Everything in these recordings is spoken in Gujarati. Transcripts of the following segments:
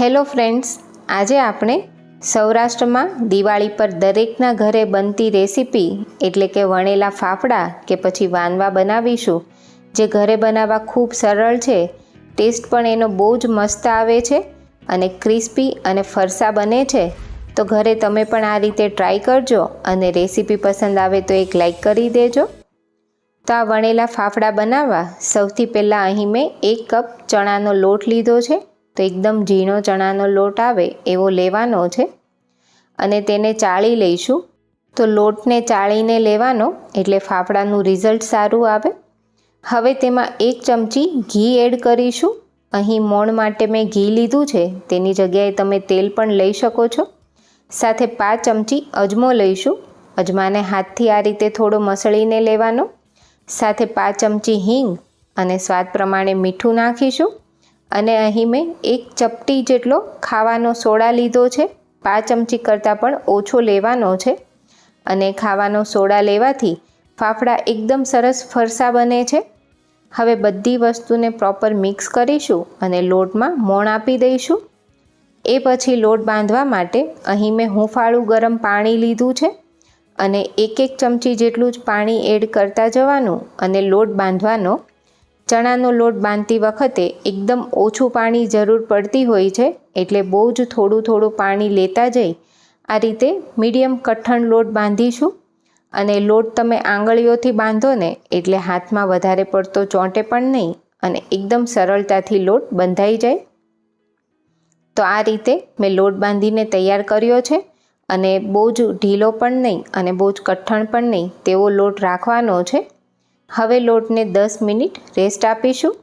હેલો ફ્રેન્ડ્સ, આજે આપણે સૌરાષ્ટ્રમાં દિવાળી પર દરેકના ઘરે બનતી રેસીપી એટલે કે વણેલા ફાફડા કે પછી વાનવા બનાવીશું, જે ઘરે બનાવવા ખૂબ સરળ છે, ટેસ્ટ પણ એનો બહુ જ મસ્ત આવે છે અને ક્રિસ્પી અને ફરસા બને છે. તો ઘરે તમે પણ આ રીતે ટ્રાય કરજો અને રેસીપી પસંદ આવે તો એક લાઈક કરી દેજો. તો આ વણેલા ફાફડા બનાવવા સૌથી પહેલાં અહીં મેં એક કપ ચણાનો લોટ લીધો છે. તો એકદમ ઝીણો ચણાનો લોટ આવે એવો લેવાનો છે. અને તેને ચાળી લઈશું. તો લોટને ચાળીને લેવાનો એટલે ફાફડાનું રિઝલ્ટ સારું આવે. હવે તેમાં એક ચમચી ઘી એડ કરીશું. અહીં મોણ માટે મેં ઘી લીધું છે. તેની જગ્યાએ તમે તેલ પણ લઈ શકો છો. સાથે પાંચ ચમચી અજમો લઈશું. અજમાને હાથથી આ રીતે થોડો મસળીને લેવાનો. સાથે પાંચ ચમચી હિંગ અને સ્વાદ પ્રમાણે મીઠું નાખીશું. અને અહીં મેં એક ચપટી જેટલો ખાવાનો સોડા લીધો છે. પાંચ ચમચી કરતાં પણ ઓછો લેવાનો છે. અને ખાવાનો સોડા લેવાથી ફાફડા એકદમ સરસ ફરસા બને છે. હવે બધી વસ્તુને પ્રોપર મિક્સ કરીશું અને લોટમાં મોણ આપી દઈશું. એ પછી લોટ બાંધવા માટે અહીં મેં હુંફાળું ગરમ પાણી લીધું છે. અને એક એક ચમચી જેટલું જ પાણી એડ કરતા જવાનું અને લોટ બાંધવાનો ચણાનો લોટ બાંધતી વખતે એકદમ ઓછું પાણી જરૂર પડતી હોય છે, એટલે બહુ જ થોડું થોડું પાણી લેતા જઈ આ રીતે મીડિયમ કઠણ લોટ બાંધીશું. અને લોટ તમે આંગળીઓથી બાંધો ને, એટલે હાથમાં વધારે પડતો ચોંટે પણ નહીં અને એકદમ સરળતાથી લોટ બંધાઈ જાય. તો આ રીતે મેં લોટ બાંધીને તૈયાર કર્યો છે અને બહુ જ ઢીલો પણ નહીં અને બહુ જ કઠણ પણ નહીં તેવો લોટ રાખવાનો છે. હવે લોટને દસ મિનિટ રેસ્ટ આપીશું.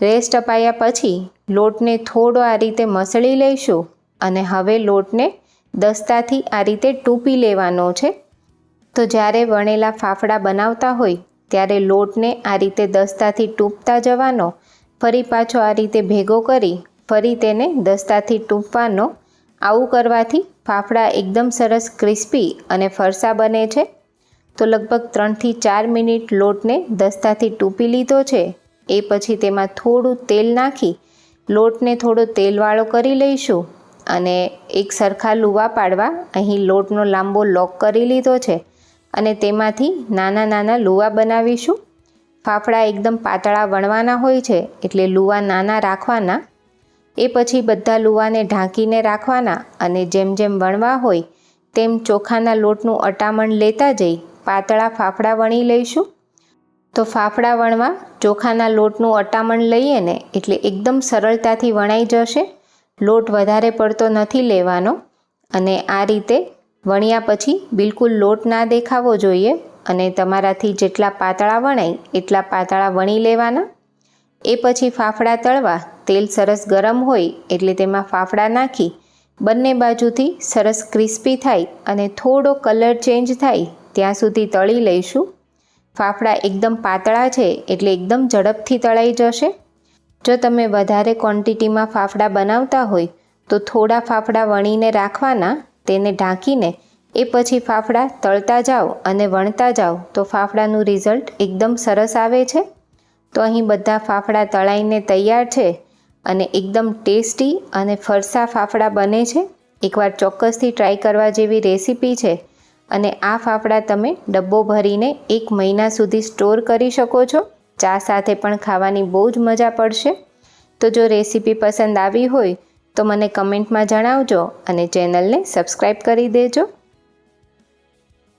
રેસ્ટ અપાયા પછી લોટને થોડો આ રીતે મસળી લઈશું અને હવે લોટને દસ્તાથી આ રીતે ટૂંપી લેવાનો છે. તો જ્યારે વણેલા ફાફડા બનાવતા હોય, ત્યારે લોટને આ રીતે દસ્તાથી ટૂંપતા જવાનો, ફરી પાછો આ રીતે ભેગો કરી, ફરી તેને દસ્તાથી ટૂંપવાનો. આવું કરવાથી ફાફડા એકદમ સરસ ક્રિસ્પી અને ફરસા બને છે. તો લગભગ ત્રણથી ચાર મિનિટ લોટને દસ્તાથી ટૂંપી લીધો છે. એ પછી તેમાં થોડું તેલ નાખી લોટને થોડો તેલવાળો કરી લઈશું અને એક સરખા લુવા પાડવા અહીં લોટનો લાંબો લોક કરી લીધો છે અને તેમાંથી નાના નાના લુવા બનાવીશું. ફાફડા એકદમ પાતળા વણવાના હોય છે એટલે લુવા નાના રાખવાના. એ પછી બધા લુવાને ઢાંકીને રાખવાના અને જેમ જેમ વણવા હોય તેમ ચોખાના લોટનું અટામણ લેતા જઈ પાતળા ફાફડા વણી લઈશું. તો ફાફડા વણવા ચોખાના લોટનું અટામણ લઈએ ને, એટલે એકદમ સરળતાથી વણાઈ જશે. લોટ વધારે પડતો નથી લેવાનો. અને આ રીતે વણ્યા પછી બિલકુલ લોટ ના દેખાવો જોઈએ અને તમારાથી જેટલા પાતળા વણાય, એટલા પાતળા વણી લેવાના. એ પછી ફાફડા તળવા, તેલ સરસ ગરમ હોય એટલે તેમાં ફાફડા નાખી, બંને બાજુથી સરસ ક્રિસ્પી થાય અને થોડો કલર ચેન્જ થાય ત્યાં સુધી તળી લઈશું. ફાફડા એકદમ પાતળા છે એટલે એકદમ ઝડપથી તળાઈ જશે. જો તમે વધારે ક્વોન્ટિટીમાં ફાફડા બનાવતા હોય, તો થોડા ફાફડા વણીને રાખવાના, તેને ઢાંકીને, એ પછી ફાફડા તળતા જાઓ અને વણતા જાઓ, તો ફાફડાનું રિઝલ્ટ એકદમ સરસ આવે છે. તો અહીં બધા ફાફડા તળાઈને તૈયાર છે અને એકદમ ટેસ્ટી અને ફરસા ફાફડા બને છે. એકવાર ચોક્કસથી ટ્રાય કરવા જેવી રેસીપી છે અને આ ફાફડા તમે ડબ્બો ભરીને એક મહિના સુધી સ્ટોર કરી શકો છો. ચા સાથે પણ ખાવાની બહુ જ મજા પડશે. તો જો રેસીપી પસંદ આવી હોય તો મને કમેન્ટમાં જણાવજો અને ચેનલને સબસ્ક્રાઈબ કરી દેજો.